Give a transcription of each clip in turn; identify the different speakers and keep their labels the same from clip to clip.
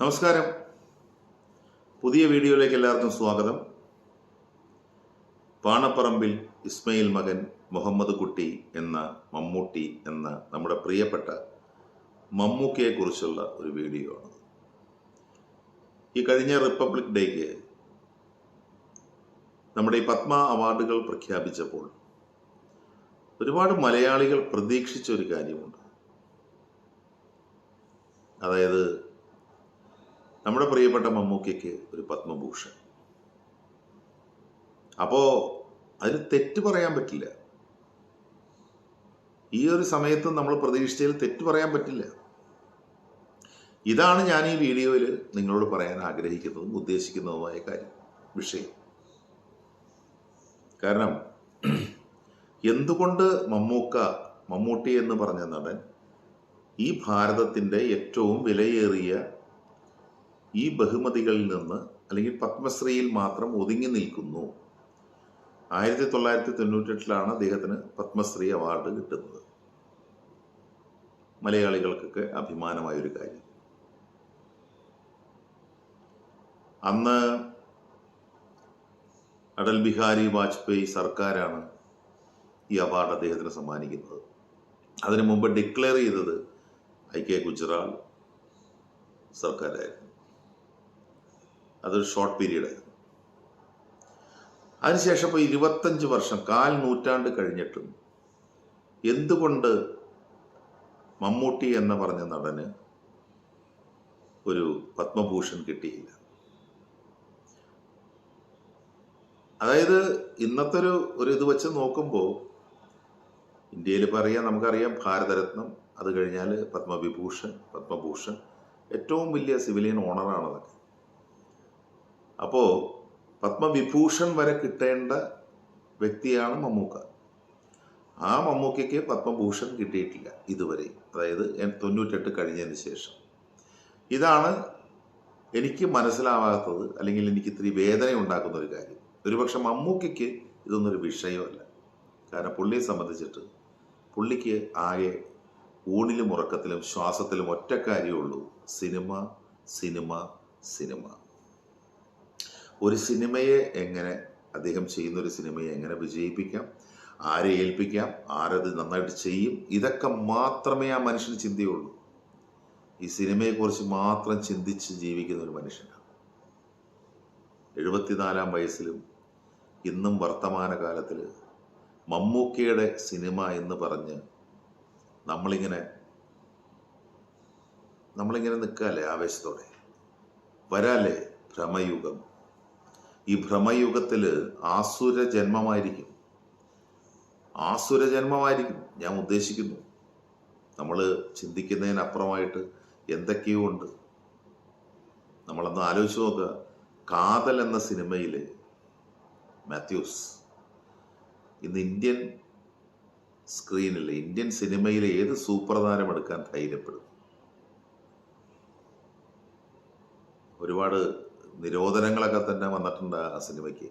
Speaker 1: നമസ്കാരം. പുതിയ വീഡിയോയിലേക്ക് എല്ലാവർക്കും സ്വാഗതം. പാണപ്പറമ്പിൽ ഇസ്മയിൽ മകൻ മുഹമ്മദ് കുട്ടി എന്ന മമ്മൂട്ടി എന്ന നമ്മുടെ പ്രിയപ്പെട്ട മമ്മൂക്കയെ കുറിച്ചുള്ള ഒരു വീഡിയോ ആണ് ഈ കഴിഞ്ഞ റിപ്പബ്ലിക് ഡേക്ക് നമ്മുടെ ഈ പത്മ അവാർഡുകൾ പ്രഖ്യാപിച്ചപ്പോൾ ഒരുപാട് മലയാളികൾ പ്രതീക്ഷിച്ച ഒരു കാര്യമുണ്ട്. അതായത് നമ്മുടെ പ്രിയപ്പെട്ട മമ്മൂക്കയ്ക്ക് ഒരു പത്മഭൂഷൺ. അപ്പോ അതിന് തെറ്റ് പറയാൻ പറ്റില്ല. ഈ ഒരു സമയത്ത് നമ്മൾ പ്രതീക്ഷിച്ചതിൽ തെറ്റ് പറയാൻ പറ്റില്ല. ഇതാണ് ഞാൻ ഈ വീഡിയോയിൽ നിങ്ങളോട് പറയാൻ ആഗ്രഹിക്കുന്നതും ഉദ്ദേശിക്കുന്നതുമായ കാര്യം വിഷയം. കാരണം എന്തുകൊണ്ട് മമ്മൂക്ക മമ്മൂട്ടി എന്ന് പറഞ്ഞ നടൻ ഈ ഭാരതത്തിന്റെ ഏറ്റവും വിലയേറിയ ഈ ബഹുമതികളിൽ നിന്ന് അല്ലെങ്കിൽ പത്മശ്രീയിൽ മാത്രം ഒതുങ്ങി നിൽക്കുന്നു. ആയിരത്തി തൊള്ളായിരത്തി തൊണ്ണൂറ്റെട്ടിലാണ് അദ്ദേഹത്തിന് പത്മശ്രീ അവാർഡ് കിട്ടുന്നത്. മലയാളികൾക്കൊക്കെ അഭിമാനമായൊരു കാര്യം. അന്ന് അടൽ ബിഹാരി വാജ്പേയി സർക്കാരാണ് ഈ അവാർഡ് അദ്ദേഹത്തിന് സമ്മാനിക്കുന്നത്. അതിനു മുമ്പ് ഡിക്ലെയർ ചെയ്തത് ഐ കെ ഗുജറാൾ സർക്കാരായിരുന്നു. അതൊരു ഷോർട്ട് പീരീഡ് അതിനുശേഷം ഇപ്പോൾ ഇരുപത്തഞ്ച് വർഷം കാൽ നൂറ്റാണ്ട് കഴിഞ്ഞിട്ടും എന്തുകൊണ്ട് മമ്മൂട്ടി എന്ന് പറഞ്ഞ നടന് ഒരു പത്മഭൂഷൺ കിട്ടിയില്ല? അതായത് ഇന്നത്തെ ഒരു ഒരു ഇത് വെച്ച് നോക്കുമ്പോൾ ഇന്ത്യയിൽ ഇപ്പോൾ അറിയാം നമുക്കറിയാം ഭാരതരത്നം അത് കഴിഞ്ഞാൽ പത്മവിഭൂഷൺ പത്മഭൂഷൺ ഏറ്റവും വലിയ സിവിലിയൻ ഓണറാണ് അതൊക്കെ അപ്പോൾ പത്മവിഭൂഷൺ വരെ കിട്ടേണ്ട വ്യക്തിയാണ് മമ്മൂക്ക. ആ മമ്മൂക്കയ്ക്ക് പത്മഭൂഷൺ കിട്ടിയിട്ടില്ല ഇതുവരെ. അതായത് തൊണ്ണൂറ്റെട്ട് കഴിഞ്ഞതിന് ശേഷം. ഇതാണ് എനിക്ക് മനസ്സിലാവാത്തത് അല്ലെങ്കിൽ എനിക്ക് ഇത്തിരി വേദന ഉണ്ടാക്കുന്ന ഒരു കാര്യം. ഒരുപക്ഷെ മമ്മൂക്കയ്ക്ക് ഇതൊന്നൊരു വിഷയമല്ല. കാരണം പുള്ളിയെ സംബന്ധിച്ചിട്ട് പുള്ളിക്ക് ആകെ ഊണിലും ഉറക്കത്തിലും ശ്വാസത്തിലും ഒറ്റ കാര്യമുള്ളൂ സിനിമ സിനിമ സിനിമ. ഒരു സിനിമയെ എങ്ങനെ അദ്ദേഹം ചെയ്യുന്ന ഒരു സിനിമയെ എങ്ങനെ വിജയിപ്പിക്കാം ആരെ ഏൽപ്പിക്കാം ആരത് നന്നായിട്ട് ചെയ്യും ഇതൊക്കെ മാത്രമേ ആ മനുഷ്യന് ചിന്തയുള്ളൂ. ഈ സിനിമയെക്കുറിച്ച് മാത്രം ചിന്തിച്ച് ജീവിക്കുന്ന ഒരു മനുഷ്യനാണ്. എഴുപത്തിനാലാം വയസ്സിലും ഇന്നും വർത്തമാനകാലത്തിൽ മമ്മൂക്കയുടെ സിനിമ എന്ന് പറഞ്ഞ് നമ്മളിങ്ങനെ നമ്മളിങ്ങനെ നിൽക്കാല്ലേ ആവേശത്തോടെ? വരാല്ലേ ഭ്രമയുഗം? ഈ ഭ്രമയുഗത്തിൽ ആസുര ജന്മമായിരിക്കും. ആസുര ജന്മമായിരിക്കും ഞാൻ ഉദ്ദേശിക്കുന്നു. നമ്മൾ ചിന്തിക്കുന്നതിനപ്പുറമായിട്ട് എന്തൊക്കെയോ ഉണ്ട്. നമ്മളൊന്ന് ആലോചിച്ച് നോക്കുക. കാതൽ എന്ന സിനിമയിലെ മാത്യൂസ് ഇന്ന് ഇന്ത്യൻ സ്ക്രീനിൽ ഇന്ത്യൻ സിനിമയിലെ ഏത് സൂപ്രധാനം എടുക്കാൻ ധൈര്യപ്പെടും? ഒരുപാട് നിരോധനങ്ങളൊക്കെ തന്നെ വന്നിട്ടുണ്ട് ആ സിനിമയ്ക്ക്.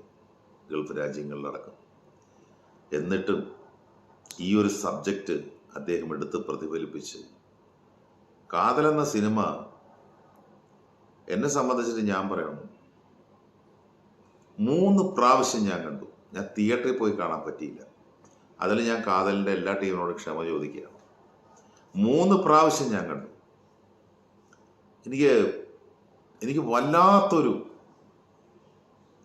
Speaker 1: ഗൾഫ് രാജ്യങ്ങളിലടക്കം. എന്നിട്ടും ഈ ഒരു സബ്ജക്റ്റ് അദ്ദേഹം എടുത്ത് പ്രതിഫലിപ്പിച്ച് കാതൽ എന്ന സിനിമ എന്നെ സംബന്ധിച്ചിട്ട് ഞാൻ പറയണം. മൂന്ന് പ്രാവശ്യം ഞാൻ കണ്ടു. ഞാൻ തിയേറ്ററിൽ പോയി കാണാൻ പറ്റിയില്ല. അതിൽ ഞാൻ കാതലിന്റെ എല്ലാ ടീമിനോടും ക്ഷമ ചോദിക്കുകയാണ്. മൂന്ന് പ്രാവശ്യം ഞാൻ കണ്ടു. എനിക്ക് എനിക്ക് വല്ലാത്തൊരു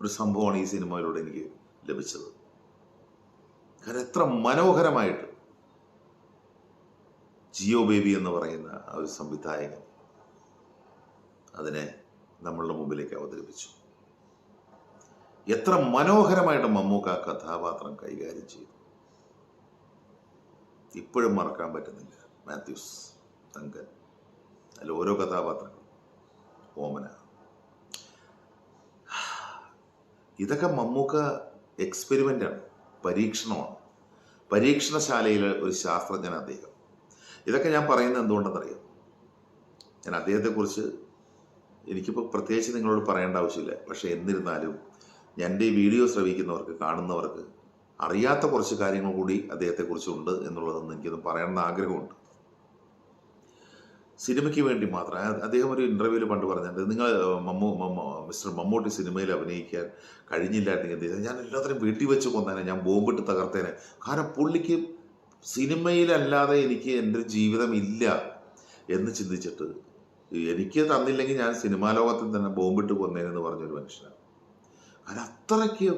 Speaker 1: ഒരു സംഭവമാണ് ഈ സിനിമയിലൂടെ എനിക്ക് ലഭിച്ചത്. കാരണം എത്ര മനോഹരമായിട്ട് ജിയോ ബേബി എന്ന് പറയുന്ന ആ ഒരു സംവിധായകൻ അതിനെ നമ്മളുടെ മുമ്പിലേക്ക് അവതരിപ്പിച്ചു. എത്ര മനോഹരമായിട്ട് മമ്മൂക്ക ആ കഥാപാത്രം കൈകാര്യം ചെയ്തു. ഇപ്പോഴും മറക്കാൻ പറ്റുന്നില്ല. മാത്യൂസ് തങ്കൻ അതിൽ ഓരോ കഥാപാത്രങ്ങളും. ഓമന. ഇതൊക്കെ മമ്മൂക്ക എക്സ്പെരിമെന്റാണ് പരീക്ഷണമാണ്. പരീക്ഷണശാലയിലെ ഒരു ശാസ്ത്രജ്ഞൻ അദ്ദേഹം. ഇതൊക്കെ ഞാൻ പറയുന്നത് എന്തുകൊണ്ടെന്നറിയാം? ഞാൻ അദ്ദേഹത്തെക്കുറിച്ച് എനിക്കിപ്പോൾ പ്രത്യേകിച്ച് നിങ്ങളോട് പറയേണ്ട ആവശ്യമില്ല. പക്ഷേ എന്നിരുന്നാലും എന്റെ ഈ വീഡിയോ ശ്രവിക്കുന്നവർക്ക് കാണുന്നവർക്ക് അറിയാത്ത കുറച്ച് കാര്യങ്ങൾ കൂടി അദ്ദേഹത്തെക്കുറിച്ചുണ്ട് എന്നുള്ളതൊന്നും എനിക്കൊന്ന് പറയണമെന്ന് ആഗ്രഹമുണ്ട്. സിനിമയ്ക്ക് വേണ്ടി മാത്രം. അദ്ദേഹം ഒരു ഇന്റർവ്യൂവിൽ പണ്ട് പറഞ്ഞിട്ടുണ്ട് നിങ്ങൾ മമ്മൂ മിസ്റ്റർ മമ്മൂട്ടി സിനിമയിൽ അഭിനയിക്കാൻ കഴിഞ്ഞില്ലായിരുന്നെങ്കിൽ എന്ത് ഞാൻ എല്ലാത്തിനും വീട്ടിൽ വെച്ച് കൊന്നേനെ ഞാൻ ബോംബിട്ട് തകർത്തേനെ കാരണം പുള്ളിക്ക് സിനിമയിലല്ലാതെ എനിക്ക് എന്റെ ജീവിതം ഇല്ല എന്ന് ചിന്തിച്ചിട്ട് എനിക്ക് തന്നില്ലെങ്കിൽ ഞാൻ സിനിമാ ലോകത്തിൽ തന്നെ ബോംബിട്ട് കൊന്നേനെന്ന് പറഞ്ഞൊരു മനുഷ്യനാണ്. കാരണം അത്രയ്ക്ക്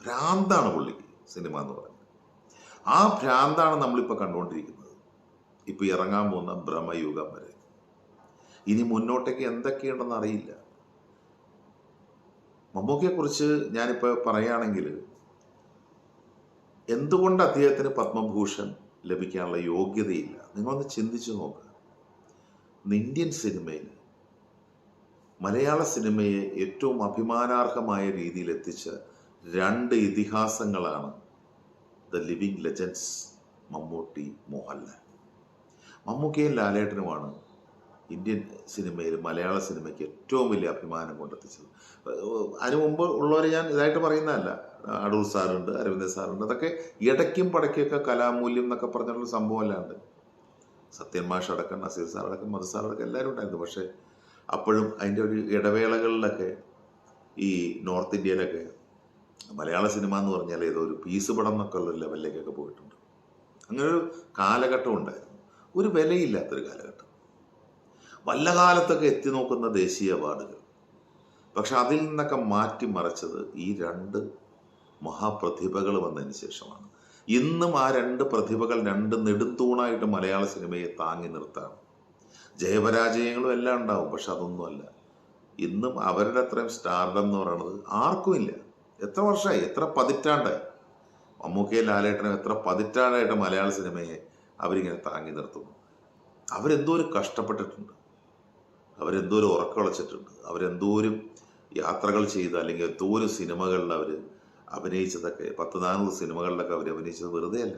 Speaker 1: ഭ്രാന്താണ് പുള്ളിക്ക് സിനിമ എന്ന് പറയുന്നത് ആ ഭ്രാന്താണ് നമ്മളിപ്പോൾ കണ്ടുകൊണ്ടിരിക്കുന്നത്. ഇപ്പൊ ഇറങ്ങാൻ പോകുന്ന ഭ്രമയുഗം വരെ. ഇനി മുന്നോട്ടേക്ക് എന്തൊക്കെയുണ്ടെന്ന് അറിയില്ല. മമ്മൂക്കയെ കുറിച്ച് ഞാനിപ്പോൾ പറയുകയാണെങ്കിൽ എന്തുകൊണ്ട് അദ്ദേഹത്തിന് പത്മഭൂഷൺ ലഭിക്കാനുള്ള യോഗ്യതയില്ല? നിങ്ങളൊന്ന് ചിന്തിച്ചു നോക്കുക ഇന്ത്യൻ സിനിമയിൽ മലയാള സിനിമയെ ഏറ്റവും അഭിമാനാർഹമായ രീതിയിൽ എത്തിച്ച രണ്ട് ഇതിഹാസങ്ങളാണ് the living legends Mammootty Mohanlal. മമ്മൂക്കയും ലാലേട്ടനുമാണ് ഇന്ത്യൻ സിനിമയിൽ മലയാള സിനിമയ്ക്ക് ഏറ്റവും വലിയ അഭിമാനം കൊണ്ടെത്തിച്ചത്. അതിനു മുമ്പ് ഉള്ളവരെ ഞാൻ ഇതായിട്ട് പറയുന്നതല്ല. അടൂർ സാറുണ്ട് അരവിന്ദൻ സാറുണ്ട് അതൊക്കെ ഇടയ്ക്കും പടയ്ക്കൊക്കെ കലാമൂല്യം എന്നൊക്കെ പറഞ്ഞിട്ടുള്ള സംഭവം അല്ലാണ്ട് സത്യൻ മാഷ് അടക്കം നസീർ സാർ മധു സാർ എല്ലാവരും ഉണ്ടായിരുന്നു. പക്ഷേ അപ്പോഴും അതിന്റെ ഒരു ഇടവേളകളിലൊക്കെ ഈ നോർത്ത് ഇന്ത്യയിലൊക്കെ മലയാള സിനിമ എന്ന് പറഞ്ഞാൽ ഏതോ ഒരു പീസ് പടം എന്നൊക്കെ ഉള്ള ലെവലിലേക്കൊക്കെ പോയിട്ടുണ്ട്. അങ്ങനെ ഒരു കാലഘട്ടം ഉണ്ടായിരുന്നു. ഒരു വിലയില്ലാത്തൊരു കാലഘട്ടം. വല്ല കാലത്തൊക്കെ എത്തി നോക്കുന്ന ദേശീയ അവാർഡുകൾ. പക്ഷെ അതിൽ നിന്നൊക്കെ മാറ്റിമറിച്ചത് ഈ രണ്ട് മഹാപ്രതിഭകൾ വന്നതിന് ശേഷമാണ്. ഇന്നും ആ രണ്ട് പ്രതിഭകൾ രണ്ട് നെടുന്തൂണായിട്ട് മലയാള സിനിമയെ താങ്ങി നിർത്താണ് ജയപരാജയങ്ങളും എല്ലാം ഉണ്ടാവും പക്ഷെ അതൊന്നുമല്ല. ഇന്നും അവരുടെ അത്രയും സ്റ്റാർഡം എന്ന് പറയുന്നത് ആർക്കും ഇല്ല എത്ര വർഷമായി? എത്ര പതിറ്റാണ്ടായി? മമ്മൂക്കയെ ലാലേട്ടനും എത്ര പതിറ്റാണ്ടായിട്ട് മലയാള സിനിമയെ അവരിങ്ങനെ താങ്ങി നിർത്തുന്നു. അവരെന്തോരം കഷ്ടപ്പെട്ടിട്ടുണ്ട്. അവരെന്തോരം ഉറക്കളച്ചിട്ടുണ്ട് അവരെന്തോരം യാത്രകൾ ചെയ്ത് അല്ലെങ്കിൽ എന്തോരം സിനിമകളിൽ അവർ അഭിനയിച്ചതൊക്കെ പത്ത് നാനൂറ് സിനിമകളിലൊക്കെ അവർ അഭിനയിച്ചത് വെറുതെ അല്ല.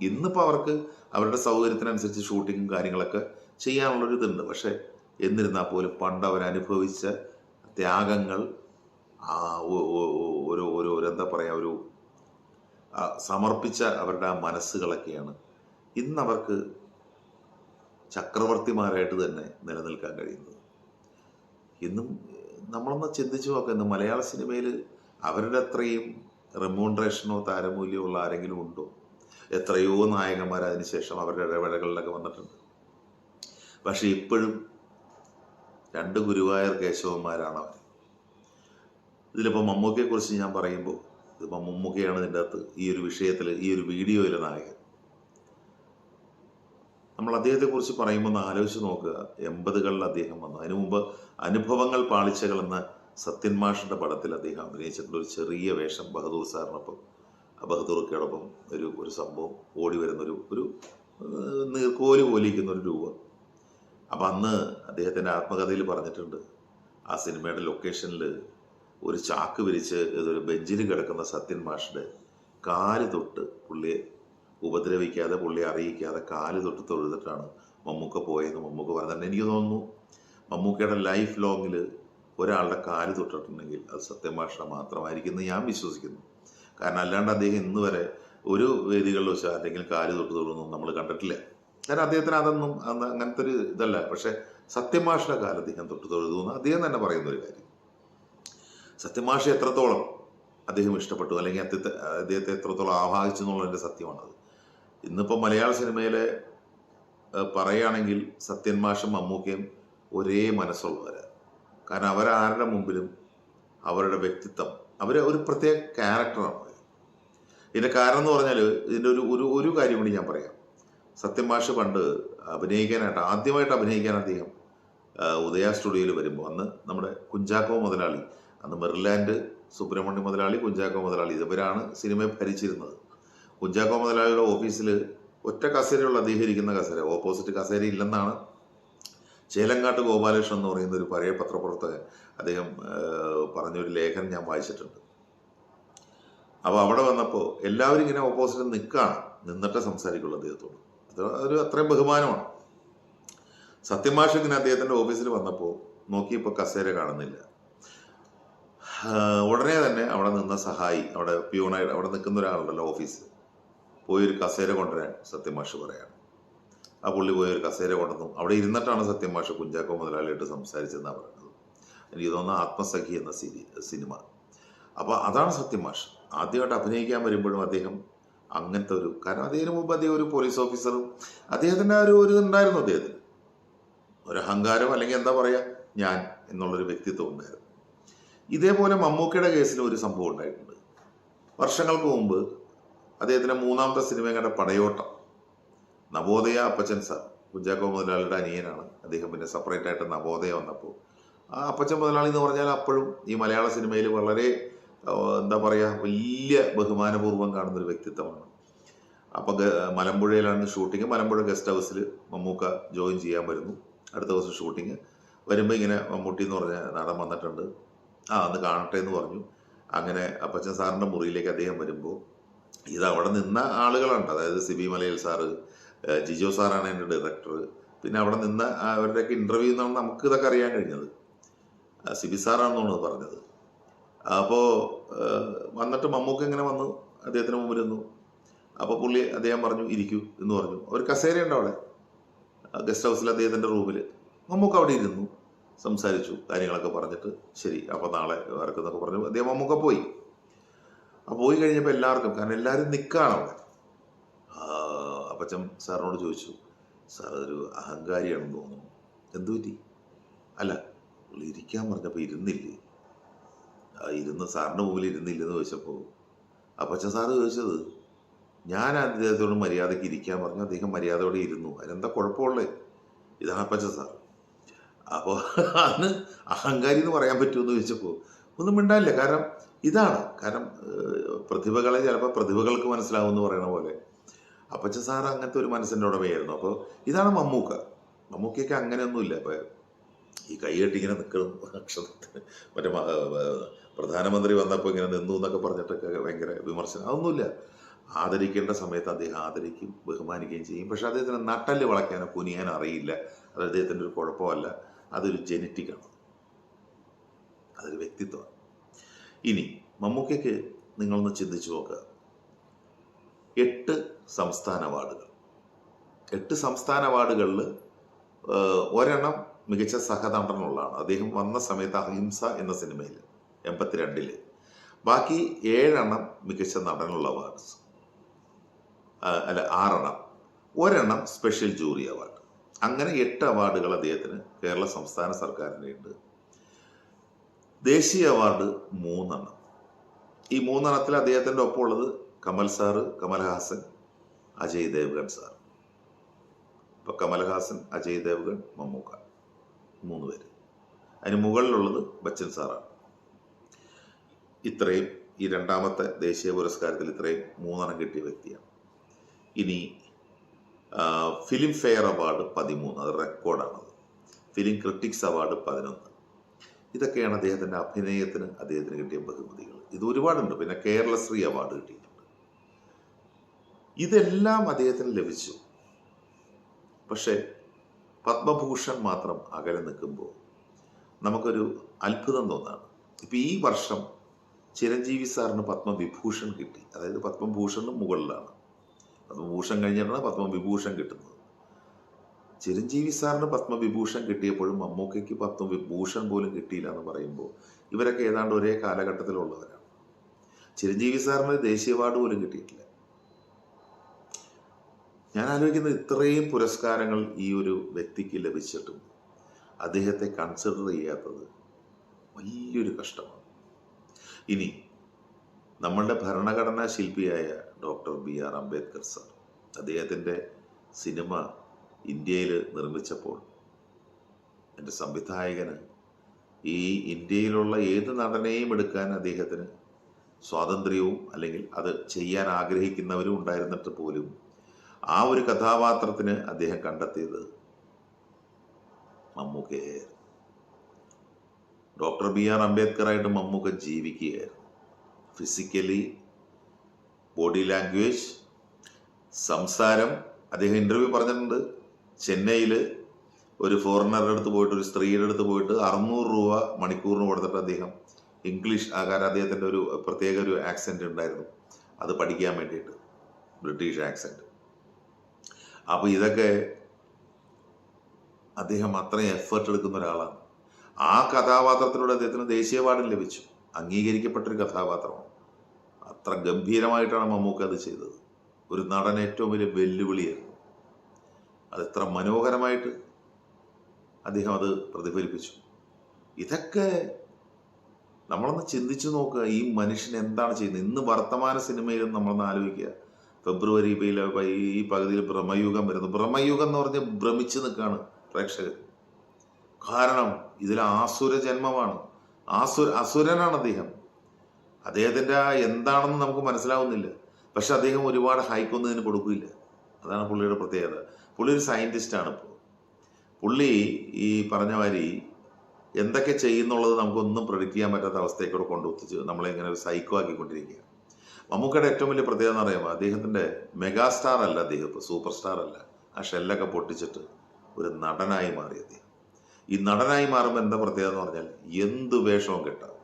Speaker 1: ഇന്നിപ്പോൾ അവർക്ക് അവരുടെ സൗകര്യത്തിനനുസരിച്ച് ഷൂട്ടിങ്ങും കാര്യങ്ങളൊക്കെ ചെയ്യാനുള്ളൊരു ഇതുണ്ട് പക്ഷേ എന്നിരുന്നാൽ പോലും പണ്ട് അവരനുഭവിച്ച ത്യാഗങ്ങൾ ഒരു ഒരു ഒരു എന്താ പറയുക ഒരു സമർപ്പിച്ച അവരുടെ ആ മനസ്സുകളൊക്കെയാണ് ഇന്നവർക്ക് ചക്രവർത്തിമാരായിട്ട് തന്നെ നിലനിൽക്കാൻ കഴിയുന്നത്. ഇന്നും നമ്മളൊന്ന് ചിന്തിച്ചു നോക്കാം ഇന്ന് മലയാള സിനിമയിൽ അവരുടെ അത്രയും റെമ്യൂണറേഷനോ താരമൂല്യമോ ഉള്ള ആരെങ്കിലും ഉണ്ടോ? എത്രയോ നായകന്മാർ അതിനുശേഷം അവരുടെ ഇടവേളകളിലൊക്കെ വന്നിട്ടുണ്ട്. പക്ഷെ ഇപ്പോഴും രണ്ട് ഗുരുവായൂർ കേശവന്മാരാണ് അവർ ഇതിലിപ്പോൾ മമ്മൂക്കയെ കുറിച്ച് ഞാൻ പറയുമ്പോൾ ഇതിപ്പോൾ മമ്മൂക്കയാണ് ഇതിന്റെ അകത്ത് ഈ ഒരു വിഷയത്തിൽ ഈ ഒരു വീഡിയോയിലെ നായകൻ. നമ്മൾ അദ്ദേഹത്തെക്കുറിച്ച് പറയുമ്പോൾ ഒന്ന് ആലോചിച്ച് നോക്കുക. എൺപതുകളിൽ അദ്ദേഹം വന്നു. അതിനു മുമ്പ് അനുഭവങ്ങൾ പാളിച്ചകൾ എന്ന സത്യൻ മാഷിന്റെ പടത്തിൽ അദ്ദേഹം അഭിനയിച്ചിട്ടുള്ള ഒരു ചെറിയ വേഷം ബഹദൂർ സാറിനൊപ്പം ബഹദൂർക്കോടൊപ്പം ഒരു ഒരു സംഭവം ഓടി വരുന്ന ഒരു ഒരു നീർക്കോൽ പോലിരിക്കുന്ന ഒരു രൂപം. അപ്പം അന്ന് അദ്ദേഹത്തിന്റെ ആത്മകഥയിൽ പറഞ്ഞിട്ടുണ്ട്. ആ സിനിമയുടെ ലൊക്കേഷനിൽ ഒരു ചാക്ക് വിരിച്ച് ഇതൊരു ബെഞ്ചിൽ കിടക്കുന്ന സത്യൻ മാഷിന്റെ കാൽ തൊട്ട് പുള്ളിയെ ഉപദ്രവിക്കാതെ പുള്ളി അറിയിക്കാതെ കാൽ തൊട്ട് തൊഴുതിട്ടാണ് മമ്മൂക്ക പോയെന്ന് മമ്മൂക്ക പറഞ്ഞിട്ടുണ്ട് എനിക്ക് തോന്നുന്നു മമ്മൂക്കയുടെ ലൈഫ് ലോങ്ങിൽ ഒരാളുടെ കാൽ തൊട്ടിട്ടുണ്ടെങ്കിൽ അത് സത്യഭാഷ മാത്രമായിരിക്കും എന്ന് ഞാൻ വിശ്വസിക്കുന്നു. കാരണം അല്ലാണ്ട് അദ്ദേഹം ഇന്ന് വരെ ഒരു വേദികളിൽ വെച്ച് അല്ലെങ്കിൽ കാൽ തൊട്ട് തൊടുന്നു നമ്മൾ കണ്ടിട്ടില്ല. കാരണം അദ്ദേഹത്തിന് അതൊന്നും അങ്ങനത്തെ ഒരു ഇതല്ല. പക്ഷെ സത്യമാഷയുടെ കാൽ അദ്ദേഹം തൊട്ട് തൊഴുതു എന്ന് അദ്ദേഹം തന്നെ പറയുന്ന ഒരു കാര്യം. സത്യമാഷ എത്രത്തോളം അദ്ദേഹം ഇഷ്ടപ്പെട്ടു അല്ലെങ്കിൽ അദ്ദേഹത്തെ എത്രത്തോളം ആവാഹിച്ചു എന്നുള്ളതിന്റെ സത്യമാണത്. ഇന്നിപ്പോൾ മലയാള സിനിമയിലെ പറയുകയാണെങ്കിൽ സത്യൻ മാഷും മമ്മൂക്കയും ഒരേ മനസ്സുള്ളവരാണ് കാരണം അവരാരുടെ മുമ്പിലും അവരുടെ വ്യക്തിത്വം അവർ ഒരു പ്രത്യേക ക്യാരക്ടറാണ് ഇതിന്റെ കാരണം എന്ന് പറഞ്ഞാൽ ഇതിന്റെ ഒരു ഒരു ഒരു കാര്യം കൂടി ഞാൻ പറയാം. സത്യൻ മാഷ് പണ്ട് അഭിനയിക്കാനായിട്ട് ആദ്യമായിട്ട് അഭിനയിക്കാൻ അദ്ദേഹം ഉദയ സ്റ്റുഡിയോയിൽ വരുമ്പോൾ അന്ന് നമ്മുടെ കുഞ്ചാക്കോ മുതലാളി അന്ന് മെറിലാൻഡ് സുബ്രഹ്മണ്യ മുതലാളി കുഞ്ചാക്കോ മുതലാളി ഇവരാണ് സിനിമയെ ഭരിച്ചിരുന്നത്. കുഞ്ചാക്കോ മുതലാളിയുടെ ഓഫീസിൽ ഒറ്റ കസേരയുള്ള അധികരിക്കുന്ന കസേര ഓപ്പോസിറ്റ് കസേര ഇല്ലെന്നാണ് ചേലങ്കാട്ട് ഗോപാലകൃഷ്ണൻ എന്ന് പറയുന്ന ഒരു പഴയ പത്രപ്രവർത്തകൻ അദ്ദേഹം പറഞ്ഞൊരു ലേഖനം ഞാൻ വായിച്ചിട്ടുണ്ട്. അപ്പോൾ അവിടെ വന്നപ്പോൾ എല്ലാവരും ഇങ്ങനെ ഓപ്പോസിറ്റ് നിൽക്കുകയാണ് നിന്നിട്ടേ സംസാരിക്കുള്ളൂ അദ്ദേഹത്തോട്. അത് അത്രയും ബഹുമാനമാണ്. സത്യമാഷ് ഇങ്ങനെ അദ്ദേഹത്തിന്റെ ഓഫീസിൽ വന്നപ്പോൾ നോക്കിയപ്പോൾ കസേര കാണുന്നില്ല. ഉടനെ തന്നെ അവിടെ നിന്ന സഹായി അവിടെ പ്യൂണായിട്ട് അവിടെ നിൽക്കുന്ന ഒരാളുണ്ടല്ലോ ഓഫീസിൽ പോയി ഒരു കസേര കൊണ്ടുവരാൻ സത്യമാഷ് പറയാണ്. ആ പുള്ളി പോയൊരു കസേര കൊണ്ടുവന്നു. അവിടെ ഇരുന്നിട്ടാണ് സത്യമാഷ് കുഞ്ചാക്കോ മുതലാളിയായിട്ട് സംസാരിച്ചെന്നാണ് പറയുന്നത്. എനിക്ക് തോന്നുന്നു ആത്മസഖി എന്ന സിരി സിനിമ. അപ്പോൾ അതാണ് സത്യമാഷ് ആദ്യമായിട്ട് അഭിനയിക്കാൻ വരുമ്പോഴും അദ്ദേഹം അങ്ങനത്തെ ഒരു കാരണം അദ്ദേഹത്തിന് മുമ്പ് അദ്ദേഹം ഒരു പോലീസ് ഓഫീസറും അദ്ദേഹത്തിന്റെ ഒരു ഒരു ഉണ്ടായിരുന്നു അദ്ദേഹത്തിന്. ഒരു അഹങ്കാരം അല്ലെങ്കിൽ എന്താ പറയുക ഞാൻ എന്നുള്ളൊരു വ്യക്തിത്വം ഉണ്ടായിരുന്നു. ഇതേപോലെ മമ്മൂക്കയുടെ കേസിൽ ഒരു സംഭവം ഉണ്ടായിട്ടുണ്ട്. വർഷങ്ങൾക്ക് മുമ്പ് അദ്ദേഹത്തിന്റെ മൂന്നാമത്തെ സിനിമ കണ്ട പടയോട്ടം. നവോദയ അപ്പച്ചൻ സാർ കുഞ്ചാക്കോ മുതലാളിയുടെ അനിയനാണ്. അദ്ദേഹം പിന്നെ സെപ്പറേറ്റ് ആയിട്ട് നവോദയ വന്നപ്പോൾ ആ അപ്പച്ചൻ മുതലാളി എന്ന് പറഞ്ഞാൽ അപ്പോഴും ഈ മലയാള സിനിമയിൽ വളരെ എന്താ പറയുക വലിയ ബഹുമാനപൂർവം കാണുന്ന ഒരു വ്യക്തിത്വമാണ്. അപ്പം മലമ്പുഴയിലാണ് ഷൂട്ടിങ്. മലമ്പുഴ ഗസ്റ്റ് ഹൗസിൽ മമ്മൂക്ക ജോയിൻ ചെയ്യാൻ വരുന്നു. അടുത്ത ദിവസം ഷൂട്ടിങ്. വരുമ്പോൾ ഇങ്ങനെ മമ്മൂട്ടി എന്ന് പറഞ്ഞ നടൻ വന്നിട്ടുണ്ട്. ആ അന്ന് കാണട്ടെ എന്ന് പറഞ്ഞു. അങ്ങനെ അപ്പച്ചൻ സാറിന്റെ മുറിയിലേക്ക് അദ്ദേഹം വരുമ്പോൾ ഇത് അവിടെ നിന്ന ആളുകളുണ്ട് അതായത് സിബി മലയിൽ സാറ് ജിജോ സാറാണ് എന്റെ ഡയറക്ടർ പിന്നെ അവിടെ നിന്ന് അവരുടെയൊക്കെ ഇന്റർവ്യൂ എന്നാണ് നമുക്ക് ഇതൊക്കെ അറിയാൻ കഴിഞ്ഞത്. സിബി സാറാണെന്നാണ് പറഞ്ഞത്. അപ്പോൾ വന്നിട്ട് മമ്മൂക്ക എങ്ങനെ വന്നു? അദ്ദേഹത്തിന് മുമ്പിൽ നിന്നു. അപ്പോൾ പുള്ളി അദ്ദേഹം പറഞ്ഞു ഇരിക്കൂ എന്ന് പറഞ്ഞു. ഒരു കസേരയുണ്ട് അവിടെ. ഗസ്റ്റ് ഹൗസിൽ അദ്ദേഹത്തിന്റെ റൂമിൽ മമ്മൂക്ക അവിടെ ഇരുന്നു സംസാരിച്ചു കാര്യങ്ങളൊക്കെ പറഞ്ഞിട്ട്. ശരി അപ്പോൾ നാളെ വരക്കുന്നൊക്കെ പറഞ്ഞു. അദ്ദേഹം മമ്മൂക്ക പോയി. ആ പോയി കഴിഞ്ഞപ്പോൾ എല്ലാവർക്കും കാരണം എല്ലാരും നിൽക്കുകയാണ് അവിടെ. അപ്പച്ചൻ സാറിനോട് ചോദിച്ചു സാർ അതൊരു അഹങ്കാരിയാണെന്ന് തോന്നുന്നു. എന്തു പറ്റി? അല്ല പുള്ളി ഇരിക്കാൻ പറഞ്ഞപ്പോൾ ഇരുന്നില്ലേ? ആ ഇരുന്ന് സാറിന്റെ മുമ്പിൽ ഇരുന്നില്ലെന്ന് ചോദിച്ചപ്പോൾ അപ്പച്ചൻ സാറ് ചോദിച്ചത് ഞാൻ അദ്ദേഹത്തോട് മര്യാദയ്ക്ക് ഇരിക്കാൻ പറഞ്ഞു അദ്ദേഹം മര്യാദയോടെ ഇരുന്നു. അതിനെന്താ കുഴപ്പമുള്ളത് ഇതാണ് അപ്പച്ചൻ സാർ. അപ്പോൾ അന്ന് അഹങ്കാരി എന്ന് പറയാൻ പറ്റുമെന്ന് ചോദിച്ചപ്പോൾ ഒന്നും മിണ്ടാനില്ല. കാരണം ഇതാണ്. കാരണം പ്രതിഭകളെ ചിലപ്പോൾ പ്രതിഭകൾക്ക് മനസ്സിലാവും എന്ന് പറയുന്ന പോലെ. അപ്പച്ചൻ സാർ അങ്ങനത്തെ ഒരു മനസ്സിന്റെ ഉടമയായിരുന്നു അപ്പോൾ ഇതാണ് മമ്മൂക്ക. മമ്മൂക്കയ്ക്ക് അങ്ങനെയൊന്നുമില്ല. അപ്പോൾ ഈ കൈകെട്ടിങ്ങനെ നിൽക്കണം. അക്ഷരത്തിന് മറ്റേ പ്രധാനമന്ത്രി വന്നപ്പോൾ ഇങ്ങനെ നിന്നു എന്നൊക്കെ പറഞ്ഞിട്ടൊക്കെ ഭയങ്കര വിമർശനം. അതൊന്നുമില്ല. ആദരിക്കേണ്ട സമയത്ത് അദ്ദേഹം ആദരിക്കും ബഹുമാനിക്കുകയും ചെയ്യും. പക്ഷെ അദ്ദേഹത്തിന് നട്ടൽ വളയ്ക്കാനോ കുനിയാനോ അറിയില്ല. അത് അദ്ദേഹത്തിന്റെ ഒരു കുഴപ്പമല്ല. അതൊരു ജനറ്റിക്കാണ്. അതൊരു വ്യക്തിത്വമാണ്. ഇനി മമ്മൂക്കയ്ക്ക് നിങ്ങളൊന്ന് ചിന്തിച്ചു നോക്കുക എട്ട് സംസ്ഥാന അവാർഡുകൾ. എട്ട് സംസ്ഥാന അവാർഡുകളിൽ ഒരെണ്ണം മികച്ച സഹനടനുള്ളതാണ്. അദ്ദേഹം വന്ന സമയത്ത് അഹിംസ എന്ന സിനിമയിൽ എൺപത്തിരണ്ടിൽ. ബാക്കി ഏഴെണ്ണം മികച്ച നടനുള്ള അവാർഡ്സ്. അല്ല ആറെണ്ണം. ഒരെണ്ണം സ്പെഷ്യൽ ജൂറി അവാർഡ്. അങ്ങനെ എട്ട് അവാർഡുകൾ അദ്ദേഹത്തിന് കേരള സംസ്ഥാന സർക്കാരിന്റെ ഉണ്ട് ദേശീയ അവാർഡ് മൂന്നെണ്ണം. ഈ മൂന്നെണ്ണത്തിൽ അദ്ദേഹത്തിന്റെ ഒപ്പമുള്ളത് കമൽ സാറ് കമൽഹാസൻ അജയ് ദേവ്ഗൺ സാർ ഇപ്പൊ കമൽഹാസൻ അജയ് ദേവ്ഗൺ മമ്മൂക്ക മൂന്ന് പേര്. അതിന് മുകളിലുള്ളത് ബച്ചൻ സാറാണ്. ഇത്രയും ഈ രണ്ടാമത്തെ ദേശീയ പുരസ്കാരത്തിൽ ഇത്രയും മൂന്നെണ്ണം കിട്ടിയ വ്യക്തിയാണ്. ഇനി ഫിലിം ഫെയർ അവാർഡ് പതിമൂന്ന് അത് റെക്കോർഡാണത് ഫിലിം ക്രിട്ടിക്സ് അവാർഡ് പതിനൊന്ന്. ഇതൊക്കെയാണ് അദ്ദേഹത്തിന്റെ അഭിനയത്തിന് അദ്ദേഹത്തിന് കിട്ടിയ ബഹുമതികൾ. ഇത് ഒരുപാടുണ്ട്. പിന്നെ കേരളശ്രീ അവാർഡ് കിട്ടിയിട്ടുണ്ട്. ഇതെല്ലാം അദ്ദേഹത്തിന് ലഭിച്ചു. പക്ഷേ പത്മഭൂഷൺ മാത്രം അകലെ നിൽക്കുമ്പോൾ നമുക്കൊരു അത്ഭുതം തോന്നാണ്. ഇപ്പം ഈ വർഷം ചിരഞ്ജീവി സാറിന് പത്മവിഭൂഷൺ കിട്ടി. അതായത് പത്മഭൂഷണിന് മുകളിലാണ്. പത്മഭൂഷൺ കഴിഞ്ഞിട്ടാണ് പത്മവിഭൂഷൺ കിട്ടുന്നത്. ചിരഞ്ജീവി സാറിന് പത്മവിഭൂഷൺ കിട്ടിയപ്പോഴും മമ്മൂക്കയ്ക്ക് പത്മവിഭൂഷൺ പോലും കിട്ടിയില്ല എന്ന് പറയുമ്പോൾ ഇവരൊക്കെ ഏതാണ്ട് ഒരേ കാലഘട്ടത്തിലുള്ളവരാണ്. ചിരഞ്ജീവി സാറിന് ദേശീയ അവാർഡ് പോലും കിട്ടിയിട്ടില്ല. ഞാൻ ആലോചിക്കുന്നത് ഇത്രയും പുരസ്കാരങ്ങൾ ഈ ഒരു വ്യക്തിക്ക് ലഭിച്ചിട്ടും അദ്ദേഹത്തെ കൺസിഡർ ചെയ്യാത്തത് വലിയൊരു കഷ്ടമാണ്. ഇനി നമ്മളുടെ ഭരണഘടനാ ശില്പിയായ doctor B R Ambedkar sir അദ്ദേഹത്തിന്റെ സിനിമ ഇന്ത്യയിൽ നിർമ്മിച്ചപ്പോൾ എന്റെ സംവിധായകന് ഈ ഇന്ത്യയിലുള്ള ഏത് നടനെയും എടുക്കാൻ അദ്ദേഹത്തിന് സ്വാതന്ത്ര്യവും അല്ലെങ്കിൽ അത് ചെയ്യാൻ ആഗ്രഹിക്കുന്നവരും ഉണ്ടായിരുന്നിട്ട് പോലും ആ ഒരു കഥാപാത്രത്തിന് അദ്ദേഹം കണ്ടെത്തിയത് മമ്മൂക്കയായിരുന്നു. ഡോക്ടർ ബി ആർ അംബേദ്കറായിട്ട് മമ്മൂക്ക ജീവിക്കുകയായിരുന്നു. ഫിസിക്കലി ബോഡി ലാംഗ്വേജ് സംസാരം അദ്ദേഹം ഇന്റർവ്യൂ പറഞ്ഞിട്ടുണ്ട്. ചെന്നൈയിൽ ഒരു ഫോറിനറുടെ അടുത്ത് പോയിട്ട് ഒരു സ്ത്രീയുടെ അടുത്ത് പോയിട്ട് അറുന്നൂറ് രൂപ മണിക്കൂറിന് കൊടുത്തിട്ട് അദ്ദേഹം ഇംഗ്ലീഷ് കാരണം അദ്ദേഹത്തിന്റെ ഒരു പ്രത്യേക ഒരു ആക്സെന്റ് ഉണ്ടായിരുന്നു. അത് പഠിക്കാൻ വേണ്ടിയിട്ട്. ബ്രിട്ടീഷ് ആക്സെന്റ് അപ്പോൾ ഇതൊക്കെ അദ്ദേഹം അത്രയും എഫേർട്ട് എടുക്കുന്ന ഒരാളാണ്. ആ കഥാപാത്രത്തിലൂടെ അദ്ദേഹത്തിന് ദേശീയ അവാർഡും ലഭിച്ചു. അംഗീകരിക്കപ്പെട്ടൊരു കഥാപാത്രമാണ്. അത്ര ഗംഭീരമായിട്ടാണ് മമ്മൂക്ക അത് ചെയ്തത്. ഒരു നടൻ ഏറ്റവും വലിയ വെല്ലുവിളിയായിരുന്നു അത് എത്ര മനോഹരമായിട്ട് അദ്ദേഹം അത് പ്രതിഫലിപ്പിച്ചു. ഇതൊക്കെ നമ്മളൊന്ന് ചിന്തിച്ചു നോക്കുക ഈ മനുഷ്യൻ എന്താണ് ചെയ്യുന്നത്? ഇന്ന് വർത്തമാന സിനിമയിലും നമ്മളൊന്ന് ആലോചിക്കുക. ഫെബ്രുവരി ഈ പകുതിയിൽ ഭ്രമയുഗം വരുന്നു. ഭ്രമയുഗം എന്ന് പറഞ്ഞ് ഭ്രമിച്ചു നിൽക്കുകയാണ് പ്രേക്ഷകർ. കാരണം ഇതിൽ ആസുര ജന്മമാണ്. ആസുര അസുരനാണ് അദ്ദേഹം. അദ്ദേഹത്തിന്റെ ആ എന്താണെന്ന് നമുക്ക് മനസ്സിലാവുന്നില്ല. പക്ഷെ അദ്ദേഹം ഒരുപാട് ഹൈക്കൊന്നും ഇതിന് കൊടുക്കില്ല അതാണ് പുള്ളിയുടെ പ്രത്യേകത. പുള്ളി ഒരു സയന്റിസ്റ്റ് ആണ് ഇപ്പോൾ പുള്ളി ഈ പറഞ്ഞ മാതിരി എന്തൊക്കെ ചെയ്യുന്നുള്ളത് നമുക്കൊന്നും പ്രെഡിക്റ്റ് ചെയ്യാൻ പറ്റാത്ത അവസ്ഥയെക്കൂടെ കൊണ്ടുവത്തിച്ച് നമ്മളെ ഇങ്ങനെ ഒരു സൈക്കോ ആക്കിക്കൊണ്ടിരിക്കുക. മമ്മൂക്കയുടെ ഏറ്റവും വലിയ പ്രത്യേകത എന്ന് പറയുമ്പോൾ മെഗാ മെഗാസ്റ്റാർ അല്ല അദ്ദേഹം ഇപ്പോൾ സൂപ്പർ സ്റ്റാർ അല്ല. ആ ഷെല്ലൊക്കെ പൊട്ടിച്ചിട്ട് ഒരു നടനായി മാറി അദ്ദേഹം. ഈ നടനായി മാറുമ്പോൾ എന്താ പ്രത്യേകത എന്ന് പറഞ്ഞാൽ എന്ത് വേഷവും കിട്ടാം.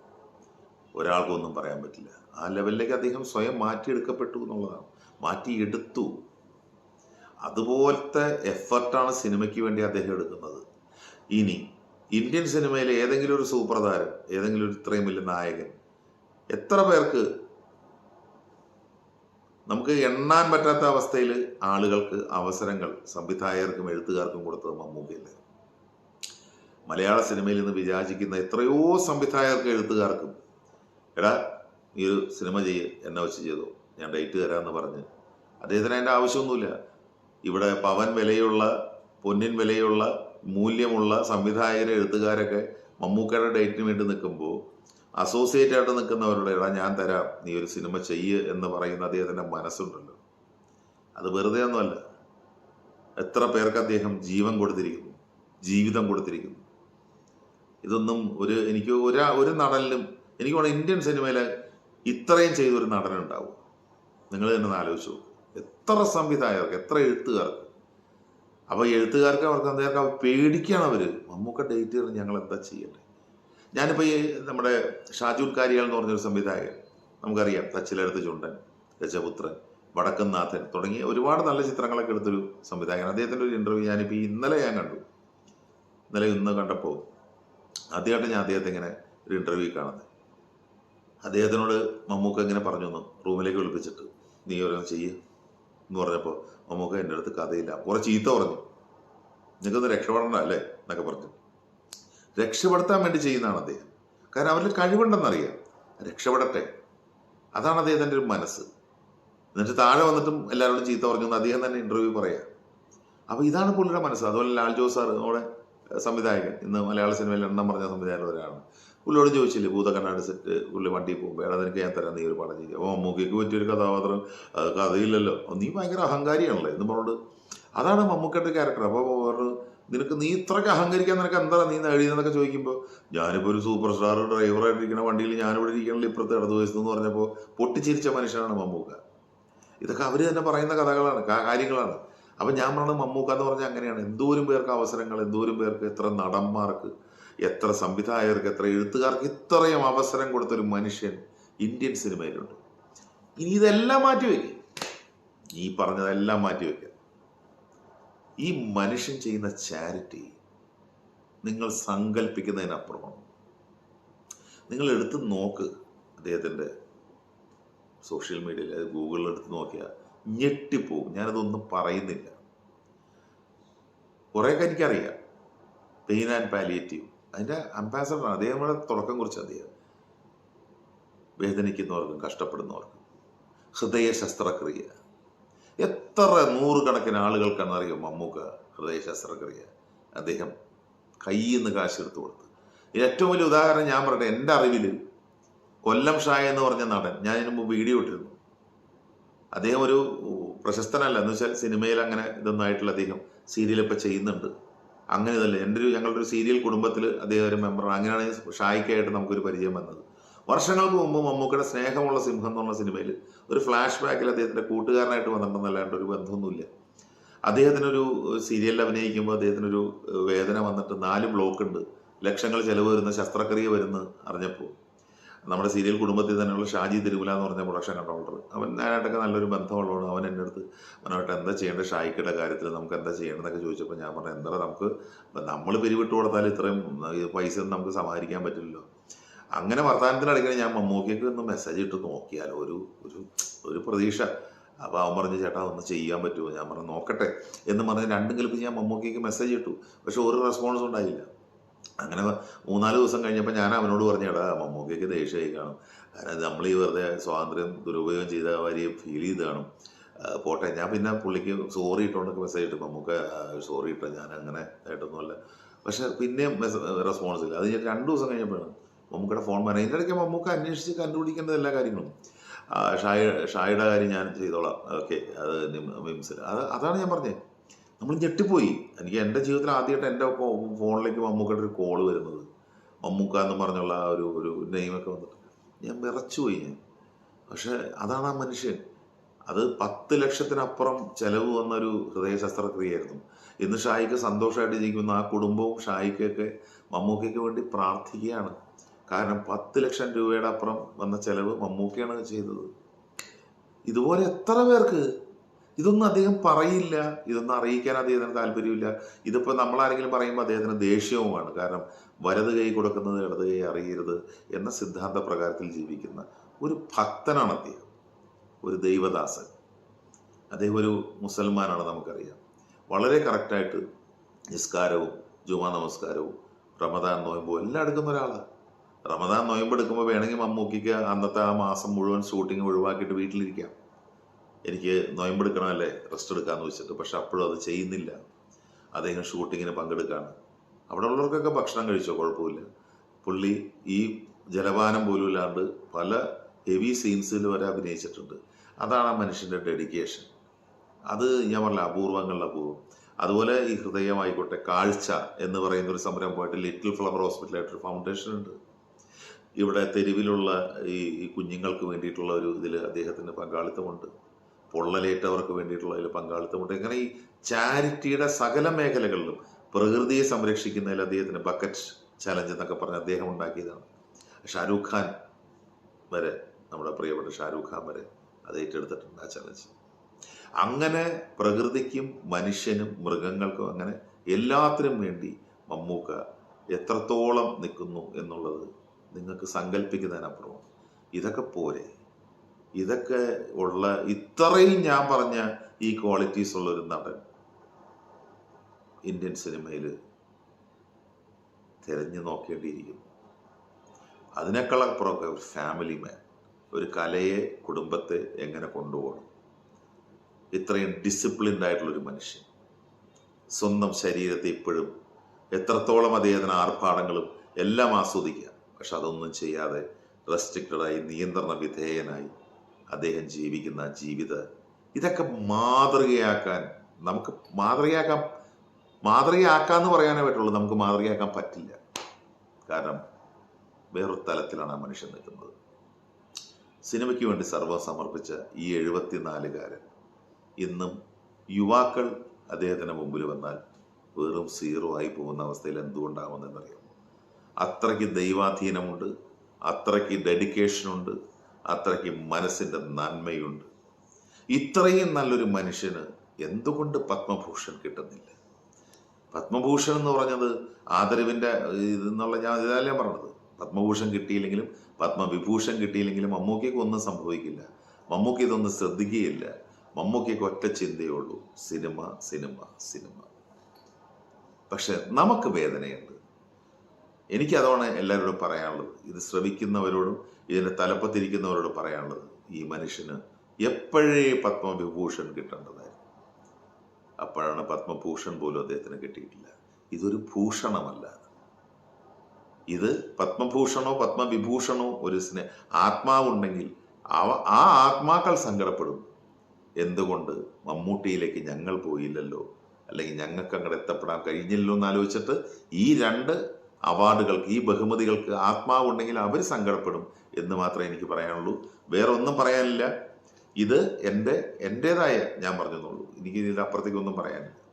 Speaker 1: ഒരാൾക്കൊന്നും പറയാൻ പറ്റില്ല. ആ ലെവലിലേക്ക് അദ്ദേഹം സ്വയം മാറ്റിയെടുക്കപ്പെട്ടു എന്നുള്ളതാണ്. മാറ്റിയെടുത്തു. അതുപോലത്തെ എഫർട്ടാണ് സിനിമയ്ക്ക് വേണ്ടി അദ്ദേഹം എടുക്കുന്നത്. ഇനി ഇന്ത്യൻ സിനിമയിലെ ഏതെങ്കിലും ഒരു സൂപ്പർ താരം ഏതെങ്കിലും ഒരു ഇത്രയും വലിയ നായകൻ എത്ര പേർക്ക് നമുക്ക് എണ്ണാൻ പറ്റാത്ത അവസ്ഥയിൽ ആളുകൾക്ക് അവസരങ്ങൾ സംവിധായകർക്കും എഴുത്തുകാർക്കും കൊടുത്തത് മമ്മൂക്കയല്ലേ? മലയാള സിനിമയിൽ നിന്ന് വിചാരിക്കുന്ന എത്രയോ സംവിധായകർക്കും എഴുത്തുകാർക്കും എടാ ഈ ഒരു സിനിമ ചെയ്യ് എന്നെ വെച്ച് ചെയ്തോ ഞാൻ ഡേറ്റ് തരാമെന്ന് പറഞ്ഞ്. അദ്ദേഹത്തിന് അതിന്റെ ആവശ്യമൊന്നുമില്ല. ഇവിടെ പവൻ വിലയുള്ള പൊന്നിൻ വിലയുള്ള മൂല്യമുള്ള സംവിധായകരെ എഴുത്തുകാരൊക്കെ മമ്മൂക്കയുടെ ഡേറ്റിന് വേണ്ടി നിൽക്കുമ്പോൾ അസോസിയേറ്റ് ആയിട്ട് നിൽക്കുന്നവരുടെ ഇടാ ഞാൻ തരാം നീ ഒരു സിനിമ ചെയ്യ് എന്ന് പറയുന്ന അദ്ദേഹത്തിന്റെ മനസ്സുണ്ടല്ലോ. അത് വെറുതെ ഒന്നുമല്ല. എത്ര പേർക്ക് അദ്ദേഹം ജീവൻ കൊടുത്തിരിക്കുന്നു ജീവിതം കൊടുത്തിരിക്കുന്നു. ഇതൊന്നും ഒരു എനിക്ക് ഒരാ ഒരു നടനിലും എനിക്ക് തോന്നുന്നു ഇന്ത്യൻ സിനിമയിൽ ഇത്രയും ചെയ്തൊരു നടനുണ്ടാവും. നിങ്ങൾ തന്നെ ഒന്ന് ആലോചിച്ചു. എത്ര സംവിധായകർക്ക് എത്ര എഴുത്തുകാർക്ക്. അപ്പോൾ എഴുത്തുകാർക്ക് അവർക്ക് എന്തായാലും പേടിക്കുകയാണ് അവർ മമ്മൂക്ക ഡേറ്റ് തരണം ഞങ്ങൾ എന്താ ചെയ്യണ്ടേ? ഞാനിപ്പോൾ ഈ നമ്മുടെ ഷാജുൽ കാരിയാൽ എന്ന് പറഞ്ഞൊരു സംവിധായകൻ നമുക്കറിയാം തച്ചിലെടുത്ത് ചുണ്ടൻ രജപുത്രൻ വടക്കൻനാഥൻ തുടങ്ങി ഒരുപാട് നല്ല ചിത്രങ്ങളൊക്കെ എടുത്തൊരു സംവിധായകൻ. അദ്ദേഹത്തിന്റെ ഒരു ഇന്റർവ്യൂ ഞാനിപ്പോൾ ഇന്നലെ ഞാൻ കണ്ടു. ഇന്നലെ ഇന്ന് കണ്ടപ്പോൾ ആദ്യമായിട്ട് ഞാൻ അദ്ദേഹത്തെ ഇങ്ങനെ ഒരു ഇന്റർവ്യൂ കാണുന്നത്. അദ്ദേഹത്തിനോട് മമ്മൂക്ക ഇങ്ങനെ പറഞ്ഞു തന്നു റൂമിലേക്ക് വിളിപ്പിച്ചിട്ട് നീ ഓരോന്ന് ചെയ്യ്. എന്ന് പറഞ്ഞപ്പോൾ നമുക്ക് എന്റെ അടുത്ത് കഥയില്ല. കുറെ ചീത്ത പറഞ്ഞു. നിങ്ങൾക്കൊന്ന് രക്ഷപ്പെടണ്ട അല്ലേ? എന്നൊക്കെ പറഞ്ഞു. രക്ഷപ്പെടുത്താൻ വേണ്ടി ചെയ്യുന്നതാണ് അദ്ദേഹം. കാരണം അവരിൽ കഴിവുണ്ടെന്നറിയാം. രക്ഷപ്പെടട്ടെ. അതാണ് അദ്ദേഹത്തിന്റെ ഒരു മനസ്സ്. എന്നിട്ട് താഴെ വന്നിട്ടും എല്ലാവരോടും ചീത്ത പറഞ്ഞു അദ്ദേഹം തന്നെ ഇന്റർവ്യൂ പറയാം. അപ്പോൾ ഇതാണ് പുള്ളിയുടെ മനസ്സ്. അതുപോലെ ലാൽ ജോസ് സാർ നമ്മുടെ സംവിധായകൻ. ഇന്ന് മലയാള സിനിമയിൽ എണ്ണം പറഞ്ഞ സംവിധായകൻ ഒരാളാണ്. പുള്ളിയോട് ചോദിച്ചില്ലേ ഭൂതകണ്ണാടി സെറ്റ് പുള്ളി വണ്ടി പോകുമ്പോൾ എടാ നിനക്ക് ഞാൻ തരാം നീ ഒരു പടം ചെയ്യുക അപ്പോൾ മമ്മൂക്കയ്ക്ക് പറ്റിയൊരു കഥാപാത്രം കഥയില്ലല്ലോ. നീ ഭയങ്കര അഹങ്കാരിയാണല്ലോ എന്ന് പറഞ്ഞോണ്ട് അതാണ് മമ്മൂക്കയുടെ ക്യാരക്ടർ അപ്പോൾ പറഞ്ഞു നിനക്ക് നീ ഇത്രയ്ക്ക് അഹങ്കരിക്കാൻ നിനക്ക് എന്താ നീ നേടിയെന്നൊക്കെ ചോദിക്കുമ്പോൾ ഞാനിപ്പോൾ ഒരു സൂപ്പർ സ്റ്റാർ ഡ്രൈവറായിട്ടിരിക്കുന്ന വണ്ടിയിൽ ഞാനിവിടെ ഇരിക്കണല്ലോ ഇപ്പുറത്തെ ഇടതു വയസ്സെന്ന് പറഞ്ഞപ്പോൾ പൊട്ടിച്ചിരിച്ച മനുഷ്യനാണ് മമ്മൂക്ക. ഇതൊക്കെ അവർ തന്നെ പറയുന്ന കഥകളാണ് കാര്യങ്ങളാണ്. അപ്പം ഞാൻ പറഞ്ഞത് മമ്മൂക്ക എന്ന് പറഞ്ഞാൽ അങ്ങനെയാണ്. എന്തോരം പേർക്ക് അവസരങ്ങൾ എന്തോരം പേർക്ക് എത്ര നടന്മാർക്ക് എത്ര സംവിധായകർക്ക് എത്ര എഴുത്തുകാർക്ക് ഇത്രയും അവസരം കൊടുത്തൊരു മനുഷ്യൻ ഇന്ത്യൻ സിനിമയിലുണ്ട്. ഇനി ഇതെല്ലാം മാറ്റിവെക്കും ഈ പറഞ്ഞതെല്ലാം മാറ്റി മാറ്റിവെക്കുക ഈ മനുഷ്യൻ ചെയ്യുന്ന ചാരിറ്റി നിങ്ങൾ സങ്കല്പിക്കുന്നതിനപ്പുറമാണ് നിങ്ങൾ എടുത്ത് നോക്ക് അദ്ദേഹത്തിന്റെ സോഷ്യൽ മീഡിയയിൽ അത് ഗൂഗിളിൽ എടുത്ത് നോക്കിയാൽ ഞെട്ടിപ്പോവും. ഞാനതൊന്നും പറയുന്നില്ല. കുറേയൊക്കെ എനിക്കറിയാം. Pain and palliative. അതിന്റെ അംബാസഡറാണ് അദ്ദേഹം നമ്മളെ തുടക്കം കുറിച്ച് അദ്ദേഹം. വേദനിക്കുന്നവർക്കും കഷ്ടപ്പെടുന്നവർക്കും. ഹൃദയ ശസ്ത്രക്രിയ. എത്ര നൂറുകണക്കിന് ആളുകൾക്കാണ് അറിയാം മമ്മൂക്ക ഹൃദയ ശസ്ത്രക്രിയ? അദ്ദേഹം കയ്യിൽ നിന്ന് കാശ് എടുത്തു കൊടുത്ത്. ഏറ്റവും വലിയ ഉദാഹരണം ഞാൻ പറയട്ടെ എന്റെ അറിവിൽ കൊല്ലം ഷായ എന്ന് പറഞ്ഞ നടൻ ഞാൻ ഇതിനു മുമ്പ് വീഡിയോ ഇട്ടിരുന്നു. അദ്ദേഹം ഒരു പ്രശസ്തനല്ല. എന്ന് വെച്ചാൽ സിനിമയിൽ അങ്ങനെ ഇതൊന്നായിട്ടുള്ള അദ്ദേഹം സീരിയലൊക്കെ ചെയ്യുന്നുണ്ട്. അങ്ങനെ ഇതല്ല എന്റെ ഒരു ഞങ്ങളുടെ ഒരു സീരിയൽ കുടുംബത്തിൽ അദ്ദേഹം ഒരു മെമ്പറാണ് അങ്ങനെയാണ് ഷായിക്കായിട്ട് നമുക്കൊരു പരിചയം വന്നത്. വർഷങ്ങൾക്ക് മുമ്പ് മമ്മൂക്കയുടെ സ്നേഹമുള്ള സിംഹം എന്ന് പറഞ്ഞ സിനിമയിൽ ഒരു ഫ്ലാഷ് ബാക്കിൽ അദ്ദേഹത്തിന്റെ കൂട്ടുകാരനായിട്ട് വന്നിട്ടുണ്ടെന്നല്ലാണ്ട് ഒരു ബന്ധമൊന്നുമില്ല. അദ്ദേഹത്തിനൊരു സീരിയലിൽ അഭിനയിക്കുമ്പോൾ അദ്ദേഹത്തിനൊരു വേദന വന്നിട്ട് നാല് ബ്ലോക്ക് ഉണ്ട്. ലക്ഷങ്ങൾ ചെലവ് വരുന്ന ശസ്ത്രക്രിയ വരുന്ന അറിഞ്ഞപ്പോൾ നമ്മുടെ സീരിയൽ കുടുംബത്തിൽ തന്നെയുള്ള ഷാജി തിരുമല എന്ന് പറഞ്ഞ പ്രൊഡക്ഷൻ കൺട്രോളർ അവൻ ഞാനായിട്ടൊക്കെ നല്ലൊരു ബന്ധമുള്ളതാണ് അവൻ എന്റെ അടുത്ത് അവനായിട്ട് എന്താ ചെയ്യേണ്ടത് ഷായിക്കയുടെ കാര്യത്തിൽ നമുക്ക് എന്താ ചെയ്യേണ്ടതെന്നൊക്കെ ചോദിച്ചപ്പോൾ ഞാൻ പറഞ്ഞു എന്താ നമുക്ക് നമ്മൾ പിരിവിട്ട് കൊടുത്താൽ ഇത്രയും പൈസ നമുക്ക് സമാഹരിക്കാൻ പറ്റില്ലല്ലോ. അങ്ങനെ വർത്തമാനത്തിനിടയ്ക്ക് ഞാൻ മമ്മൂക്കിയൊക്കെ ഒന്ന് മെസ്സേജ് ഇട്ട് നോക്കിയാലോ ഒരു ഒരു ഒരു പ്രതീക്ഷ. അപ്പോൾ അവൻ പറഞ്ഞു ചേട്ടാ ഒന്ന് ചെയ്യാൻ പറ്റുമോ? ഞാൻ പറഞ്ഞു നോക്കട്ടെ. എന്ന് പറഞ്ഞ് രണ്ടും കൽപ്പിച്ച് ഞാൻ മമ്മൂക്കിക്ക് മെസ്സേജ് ഇട്ടു. പക്ഷെ ഒരു റെസ്പോൺസ് ഉണ്ടായില്ല. അങ്ങനെ മൂന്നാൽ ദിവസം കഴിഞ്ഞപ്പോൾ ഞാൻ അവനോട് പറഞ്ഞേടാ മമ്മൂക്കയ്ക്ക് ദേഷ്യമായി കാണും. കാരണം നമ്മൾ ഈ വെറുതെ സ്വാതന്ത്ര്യം ദുരുപയോഗം ചെയ്ത വരി ഫീൽ ചെയ്ത് കാണും. പോട്ടെ. ഞാൻ പിന്നെ പുള്ളിക്ക് സോറി ഇട്ടോണ്ടൊക്കെ മെസ്സേജ് ഇട്ടു. മമ്മൂക്ക സോറി ഇട്ട ഞാൻ അങ്ങനെ ആയിട്ടൊന്നുമല്ല. പക്ഷെ പിന്നെയും റെസ്പോൺസ് ഇല്ല. അത് ഞാൻ രണ്ടു ദിവസം കഴിഞ്ഞപ്പോഴാണ് മമ്മൂക്കയുടെ ഫോൺ പറഞ്ഞത് ഇതിന്റെ ഇടയ്ക്ക് മമ്മൂക്ക അന്വേഷിച്ച് കണ്ടുപിടിക്കേണ്ട എല്ലാ കാര്യങ്ങളും. ഷായ ഷായുടെ കാര്യം ഞാൻ ചെയ്തോളാം. ഓക്കെ. അത് മിംസ് അത് അതാണ് ഞാൻ പറഞ്ഞത്. നമ്മൾ ഞെട്ടിപ്പോയി. എനിക്ക് എന്റെ ജീവിതത്തിൽ ആദ്യമായിട്ട് എന്റെ ഫോണിലേക്ക് മമ്മൂക്കയുടെ ഒരു കോൾ വരുന്നത്. മമ്മൂക്ക എന്ന് പറഞ്ഞുള്ള ഒരു ഒരു നെയിമൊക്കെ വന്നിട്ട്. ഞാൻ വിറച്ചുപോയി ഞാൻ. പക്ഷെ അതാണ് ആ മനുഷ്യൻ. അത് പത്ത് ലക്ഷത്തിനപ്പുറം ചെലവ് വന്നൊരു ഹൃദയ ശസ്ത്രക്രിയയായിരുന്നു ഇന്ന് ഷായിക്ക് സന്തോഷമായിട്ട് ജീവിക്കുന്ന ആ കുടുംബവും ഷായിക്കൊക്കെ മമ്മൂക്കയ്ക്ക് വേണ്ടി പ്രാർത്ഥിക്കുകയാണ്. കാരണം പത്ത് ലക്ഷം രൂപയുടെ അപ്പുറം വന്ന ചെലവ് മമ്മൂക്കയാണ് ചെയ്തത്. ഇതുപോലെ എത്ര പേർക്ക് ഇതൊന്നും അദ്ദേഹം പറയില്ല. ഇതൊന്നും അറിയിക്കാൻ അദ്ദേഹത്തിന് താല്പര്യമില്ല. ഇതിപ്പോൾ നമ്മളാരെങ്കിലും പറയുമ്പോൾ അദ്ദേഹത്തിന് ദേഷ്യവുമാണ്. കാരണം വലത് കൈ കൊടുക്കുന്നത് ഇടത് കൈ അറിയരുത് എന്ന സിദ്ധാന്ത പ്രകാരത്തിൽ ജീവിക്കുന്ന ഒരു ഭക്തനാണ് അദ്ദേഹം. ഒരു ദൈവദാസൻ. അദ്ദേഹം ഒരു മുസൽമാനാണ് നമുക്കറിയാം. വളരെ കറക്റ്റായിട്ട് നിസ്കാരവും ജുമാ നമസ്കാരവും റമദാൻ നോയമ്പും എല്ലാം എടുക്കുന്ന ഒരാളാണ്. റമദാൻ നോയമ്പ് എടുക്കുമ്പോൾ വേണമെങ്കിൽ മമ്മൂക്കിക്ക് അന്നത്തെ ആ മാസം മുഴുവൻ ഷൂട്ടിംഗ് ഒഴിവാക്കിയിട്ട് വീട്ടിലിരിക്കാം. എനിക്ക് നോയമ്പെടുക്കണമല്ലേ റെസ്റ്റ് എടുക്കാന്ന് വെച്ചിട്ട്. പക്ഷെ അപ്പോഴും അത് ചെയ്യുന്നില്ല. അദ്ദേഹം ഷൂട്ടിങ്ങിന് പങ്കെടുക്കുകയാണ് അവിടെ ഉള്ളവർക്കൊക്കെ ഭക്ഷണം കഴിച്ചോ? കുഴപ്പമില്ല. പുള്ളി ഈ ജലപാനം പോലും ഇല്ലാണ്ട് പല ഹെവി സീൻസിൽ വരെ അഭിനയിച്ചിട്ടുണ്ട്. അതാണ് ആ മനുഷ്യന്റെ ഡെഡിക്കേഷൻ അത് ഞാൻ പറഞ്ഞ അപൂർവങ്ങളിൽ അപൂർവം അതുപോലെ ഈ ഹൃദയമായിക്കോട്ടെ കാഴ്ച എന്ന് പറയുന്ന ഒരു സംരംഭമായിട്ട് ലിറ്റിൽ ഫ്ലവർ ഹോസ്പിറ്റലായിട്ടൊരു ഫൗണ്ടേഷൻ ഉണ്ട്. ഇവിടെ തെരുവിലുള്ള ഈ കുഞ്ഞുങ്ങൾക്ക് വേണ്ടിയിട്ടുള്ള ഒരു ഇതിൽ അദ്ദേഹത്തിന് പങ്കാളിത്തമുണ്ട്. പൊള്ളലേറ്റവർക്ക് വേണ്ടിയിട്ടുള്ള അതിൽ പങ്കാളിത്തമുണ്ട്. ഇങ്ങനെ ഈ ചാരിറ്റിയുടെ സകല മേഖലകളിലും പ്രകൃതിയെ സംരക്ഷിക്കുന്നതിൽ അദ്ദേഹത്തിന് ബക്കറ്റ് ചലഞ്ച് എന്നൊക്കെ പറഞ്ഞ് അദ്ദേഹം ഉണ്ടാക്കിയതാണ്. ഷാരൂഖ് ഖാൻ വരെ നമ്മുടെ പ്രിയപ്പെട്ട ഷാരൂഖ് ഖാൻ വരെ അത് ഏറ്റെടുത്തിട്ടുണ്ട് ആ ചലഞ്ച്. അങ്ങനെ പ്രകൃതിക്കും മനുഷ്യനും മൃഗങ്ങൾക്കും അങ്ങനെ എല്ലാത്തിനും വേണ്ടി മമ്മൂക്ക എത്രത്തോളം നിൽക്കുന്നു എന്നുള്ളത് നിങ്ങൾക്ക് സങ്കല്പിക്കുന്നതിനപ്പുറം ഇതൊക്കെ പോരെ. ഇതൊക്കെ ഉള്ള ഇത്രയും ഞാൻ പറഞ്ഞ ഈ ക്വാളിറ്റീസ് ഉള്ള ഒരു നടൻ ഇന്ത്യൻ സിനിമയിൽ തിരഞ്ഞു നോക്കേണ്ടിയിരിക്കുന്നു. അതിനേക്കാളപ്പുറമൊക്കെ ഒരു ഫാമിലി മാൻ ഒരു കലയെ കുടുംബത്തെ എങ്ങനെ കൊണ്ടുപോകണം? ഇത്രയും ഡിസിപ്ലിൻഡ് ആയിട്ടുള്ളൊരു മനുഷ്യൻ. സ്വന്തം ശരീരത്തെ ഇപ്പോഴും എത്രത്തോളം അദ്ദേഹത്തിന് ആർഭാടങ്ങളും എല്ലാം ആസ്വദിക്കുക പക്ഷെ അതൊന്നും ചെയ്യാതെ റെസ്ട്രിക്റ്റഡായി നിയന്ത്രണ വിധേയനായി അദ്ദേഹം ജീവിക്കുന്ന ജീവിത ഇതൊക്കെ മാതൃകയാക്കാൻ നമുക്ക് മാതൃകയാക്കാൻ മാതൃകയാക്കാന്ന് പറയാനേ പറ്റുള്ളൂ. നമുക്ക് മാതൃകയാക്കാൻ പറ്റില്ല. കാരണം വേറൊരു തലത്തിലാണ് ആ മനുഷ്യൻ നിൽക്കുന്നത്. സിനിമയ്ക്ക് വേണ്ടി സർവം സമർപ്പിച്ച ഈ എഴുപത്തിനാലുകാരൻ ഇന്നും യുവാക്കൾ അദ്ദേഹത്തിന് മുമ്പിൽ വന്നാൽ വെറും സീറോ ആയി പോകുന്ന അവസ്ഥയിൽ എന്തുകൊണ്ടാവുമെന്നറിയാം അത്രയ്ക്ക് ദൈവാധീനമുണ്ട് അത്രയ്ക്ക് ഡെഡിക്കേഷനുണ്ട് അത്രയ്ക്ക് മനസ്സിന്റെ നന്മയുണ്ട്. ഇത്രയും നല്ലൊരു മനുഷ്യന് എന്തുകൊണ്ട് പത്മഭൂഷൺ കിട്ടുന്നില്ല? പത്മഭൂഷൺ എന്ന് പറഞ്ഞത് ആദരവിന്റെ ഇതെന്നുള്ള ഞാൻ ഇതല്ലേ പറഞ്ഞത്. പത്മഭൂഷൺ കിട്ടിയില്ലെങ്കിലും പത്മവിഭൂഷൺ കിട്ടിയില്ലെങ്കിലും മമ്മൂക്കയ്ക്ക് ഒന്നും സംഭവിക്കില്ല. മമ്മൂക്ക ഇതൊന്നും ശ്രദ്ധിക്കുകയില്ല. മമ്മൂക്കയ്ക്ക് ഒറ്റ ചിന്തയുള്ളൂ സിനിമ സിനിമ സിനിമ. പക്ഷെ നമുക്ക് വേദനയുണ്ട്. എനിക്ക് അതാണ് എല്ലാവരോടും പറയാനുള്ളത്. ഇത് ശ്രവിക്കുന്നവരോടും ഇതിന്റെ തലപ്പത്തിരിക്കുന്നവരോട് പറയാനുള്ളത് ഈ മനുഷ്യന് എപ്പോഴേ പത്മവിഭൂഷൺ കിട്ടേണ്ടതായിരുന്നു. അപ്പോഴാണ് പത്മഭൂഷൺ പോലും അദ്ദേഹത്തിന് കിട്ടിയിട്ടില്ല. ഇതൊരു ഭൂഷണമല്ല. ഇത് പത്മഭൂഷണോ പത്മവിഭൂഷണോ ഒരു സ്നേ ആത്മാവുണ്ടെങ്കിൽ അവ ആ ആത്മാക്കൾ സങ്കടപ്പെടും. എന്തുകൊണ്ട് മമ്മൂട്ടിയിലേക്ക് ഞങ്ങൾ പോയില്ലല്ലോ? അല്ലെങ്കിൽ ഞങ്ങൾക്ക് അങ്ങോട്ട് എത്തപ്പെടാൻ കഴിഞ്ഞില്ലല്ലോ എന്ന് ആലോചിച്ചിട്ട് ഈ രണ്ട് അവാർഡുകൾക്ക് ഈ ബഹുമതികൾക്ക് ആത്മാവുണ്ടെങ്കിൽ അവർ സങ്കടപ്പെടും എന്ന് മാത്രമേ എനിക്ക് പറയാനുള്ളൂ. വേറെ ഒന്നും പറയാനില്ല. ഇത് എന്റെ എന്റെതായ ഞാൻ പറഞ്ഞെന്നുള്ളൂ. എനിക്ക് ഇതിന്റെ അപ്പുറത്തേക്കൊന്നും പറയാനില്ല.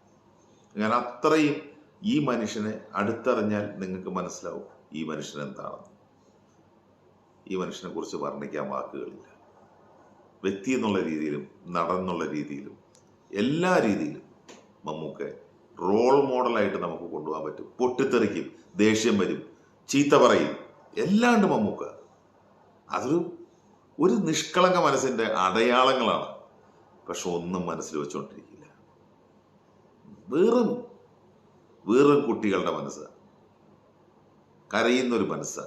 Speaker 1: ഞാൻ അത്രയും ഈ മനുഷ്യനെ അടുത്തറിഞ്ഞാൽ നിങ്ങൾക്ക് മനസ്സിലാവും ഈ മനുഷ്യൻ എന്താണെന്ന്. ഈ മനുഷ്യനെ കുറിച്ച് വർണിക്കാൻ വാക്കുകളില്ല. വ്യക്തി എന്നുള്ള രീതിയിലും നടന്നുള്ള രീതിയിലും എല്ലാ രീതിയിലും മമ്മൂക്കെ റോൾ മോഡലായിട്ട് നമുക്ക് കൊണ്ടുപോകാൻ പറ്റും. പൊട്ടിത്തെറിക്കും. ദേഷ്യം വരും. ചീത്ത പറയും. എല്ലാണ്ട് മമ്മൂക്ക. അതൊരു ഒരു നിഷ്കളങ്ക മനസ്സിന്റെ അടയാളങ്ങളാണ്. പക്ഷെ ഒന്നും മനസ്സിൽ വെച്ചുകൊണ്ടിരിക്കില്ല വെറും വെറും കുട്ടികളുടെ മനസ്സ്. കരയുന്നൊരു മനസ്സ്.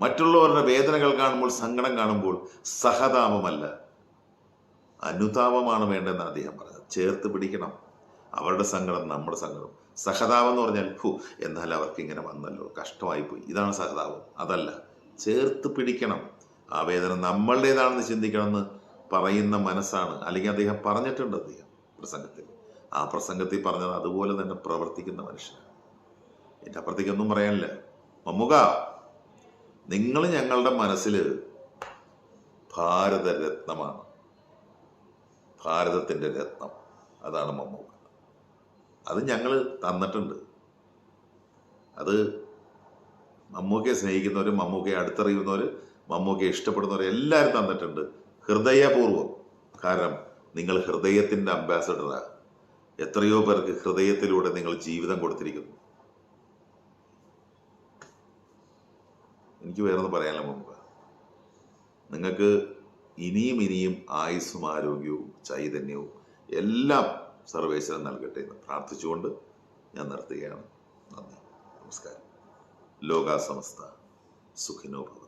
Speaker 1: മറ്റുള്ളവരുടെ വേദനകൾ കാണുമ്പോൾ സങ്കടം കാണുമ്പോൾ സഹതാപമല്ല. അനുതാപമാണ് വേണ്ടതെന്ന് അദ്ദേഹം പറഞ്ഞത്. ചേർത്ത് പിടിക്കണം. അവരുടെ സങ്കടം നമ്മുടെ സങ്കടം. സഹതാപം എന്ന് പറഞ്ഞാൽ ഹു എന്നാൽ അവർക്ക് ഇങ്ങനെ വന്നല്ലോ കഷ്ടമായി പോയി. ഇതാണ് സഹതാപം. അതല്ല ചേർത്ത് പിടിക്കണം. ആ വേദന നമ്മളുടേതാണെന്ന് ചിന്തിക്കണമെന്ന് പറയുന്ന മനസ്സാണ്. അല്ലെങ്കിൽ അദ്ദേഹം പറഞ്ഞിട്ടുണ്ട് അദ്ദേഹം പ്രസംഗത്തിൽ. ആ പ്രസംഗത്തിൽ പറഞ്ഞത് അതുപോലെ തന്നെ പ്രവർത്തിക്കുന്ന മനുഷ്യനാണ്. എന്റെ അപ്പുറത്തേക്കൊന്നും പറയാനില്ല. മമ്മുക നിങ്ങൾ ഞങ്ങളുടെ മനസ്സിൽ ഭാരതരത്നമാണ്. ഭാരതത്തിന്റെ രത്നം. അതാണ് മമ്മൂക്ക. അത് ഞങ്ങൾ തന്നിട്ടുണ്ട്. അത് മമ്മൂക്കയെ സ്നേഹിക്കുന്നവർ മമ്മൂക്കയെ അടുത്തറിയുന്നവർ മമ്മൂക്കയെ ഇഷ്ടപ്പെടുന്നവർ എല്ലാവരും തന്നിട്ടുണ്ട്. ഹൃദയപൂർവം. കാരണം നിങ്ങൾ ഹൃദയത്തിന്റെ അംബാസഡറാണ് എത്രയോ പേർക്ക് ഹൃദയത്തിലൂടെ നിങ്ങൾ ജീവിതം കൊടുത്തിരിക്കുന്നു. എനിക്ക് വേറൊന്നും പറയാനില്ല മമ്മൂക്ക നിങ്ങൾക്ക് ഇനിയും ഇനിയും ആയുസ്സും ആരോഗ്യവും ചൈതന്യവും എല്ലാം സർവേശ്വരൻ നൽകട്ടെ എന്ന് പ്രാർത്ഥിച്ചുകൊണ്ട് ഞാൻ നിർത്തുകയാണ് നന്ദി. നമസ്കാരം. ലോകാസമസ്ത. സുഖിനോ യു